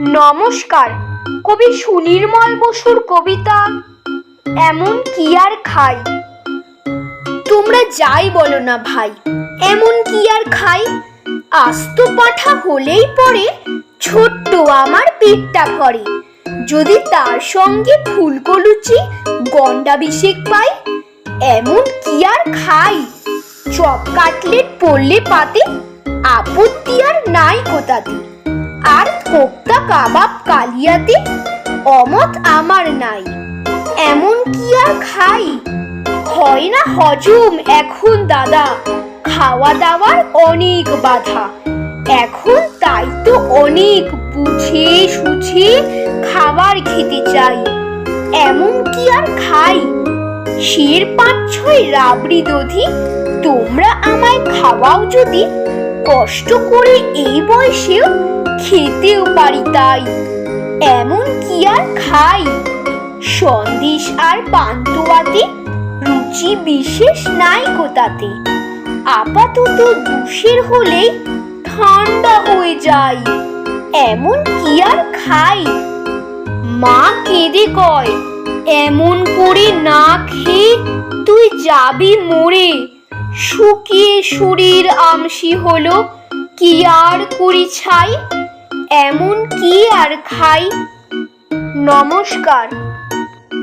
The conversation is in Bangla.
নমস্কার, কবি সুনির্মল বসুর কবিতা, এমন কি আর খাই? তোমরা যাই বলো না ভাই, এমন কি আর খাই? আস্ত পাঠা হলেই পরে ছোট্ট আমার পেটটা ভরে। যদি তার সঙ্গে ফুলকো লুচি গন্ডাভিষেক পাই, এমন কি আর খাই? চপ কাটলেট পড়লে পাতে, আপত্তি আর নাই কোথাতে। আর কাবাব কালিয়াতে অমত আমার নাই। এমন কি আর খাই? হয় না হজম এখন দাদা, খাওয়া দাওয়ার অনেক বাধা। এখন তাই তো অনেক বুঝে সুঝে খাবার খেতে চাই। এমন কি আর খাই? শের পাঁচ ছয় রাবড়ি দধি, তোমরা আমায় খাওয়াও যদি। কষ্ট করে এই বয়সেও খেতেও পারি তাই। এমন কি আর খাই? সন্দেশ আর পান্তুয়াতে রুচি বিশেষ নাই কোতাতে আপাতত দুষের হলেই ঠান্ডা হয়ে যায়। এমন কি আর খাই? মা কেঁদে কয়, এমন করে না খেয়ে তুই যাবি মরে। শুকিয়ে শরীর আমসি হলো কি আর করি ছাই? এমন কি আর খাই? নমস্কার।